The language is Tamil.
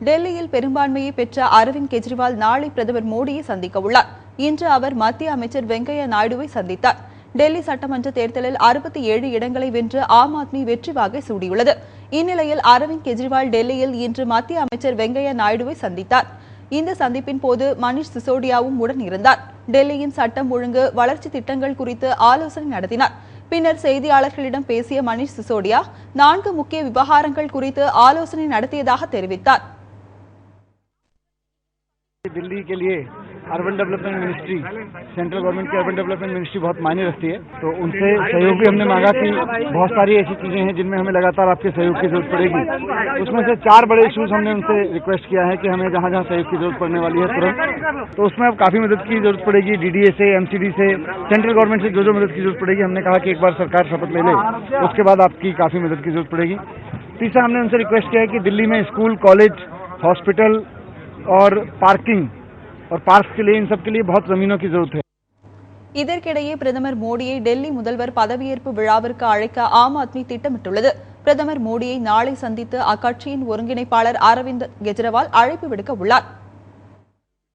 டெல்லியில் பெரும்பான்மையை பெற்ற அரவிந்த் கெஜ்ரிவால் நாளை பிரதமர் மோடியை சந்திக்க உள்ளார். இன்று அவர் மத்திய அமைச்சர் வெங்கையா நாயுடுவை சந்தித்தார். டெல்லி சட்டமன்ற தேர்தலில் அறுபத்தி ஏழு இடங்களை வென்று ஆம் ஆத்மி வெற்றி வாகை சூடியுள்ளது. இந்நிலையில் அரவிந்த் கெஜ்ரிவால் டெல்லியில் இன்று மத்திய அமைச்சர் வெங்கையா நாயுடுவை சந்தித்தார். இந்த சந்திப்பின் போது மணிஷ் சிசோடியாவும் உடன் இருந்தார். டெல்லியின் சட்டம் ஒழுங்கு வளர்ச்சி திட்டங்கள் குறித்து ஆலோசனை நடத்தினார். பின்னர் செய்தியாளர்களிடம் பேசிய மணிஷ் சிசோடியா நான்கு முக்கிய விவகாரங்கள் குறித்து ஆலோசனை நடத்தியதாக தெரிவித்தார். दिल्ली के लिए urban development ministry central government की अर्बन डेवलपमेंट मिनिस्ट्री बहुत मायने रखती है। तो उनसे सहयोग भी हमने मांगा कि बहुत सारी ऐसी चीज़ें हैं जिनमें हमें लगातार आपके सहयोग की ज़रूरत पड़ेगी। उसमें से चार बड़े इश्यूज़ हमने उनसे रिक्वेस्ट किया है कि हमें जहाँ जहाँ सहयोग की ज़रूरत पड़ने वाली है तुरंत। तो उसमें अब काफ़ी मदद की ज़रूरत पड़ेगी डीडीए से एमसीडी से सेंट्रल गवर्नमेंट से जो जो मदद की ज़रूरत पड़ेगी, हमने कहा कि एक बार सरकार शपथ ले ले, उसके बाद आपकी काफ़ी मदद की ज़रूरत पड़ेगी। तीसरा हमने उनसे रिक्वेस्ट किया है कि दिल्ली में स्कूल, कॉलेज हॉस्पिटल और पार्किंग और पार्क के लिए इन सब के लिए बहुत जमीनों की जरूरत है இதற்கிடையே பிரதமர் மோடியை டெல்லி முதல்வர் பதவியேற்பு விழாவிற்கு அழைக்க ஆம் ஆத்மி திட்டமிட்டுள்ளது பிரதமர் மோடியை நாளை சந்தித்து அக்கட்சியின் ஒருங்கிணைப்பாளர் அரவிந்த் கெஜ்ரிவால் அழைப்பு விடுக்க உள்ளார்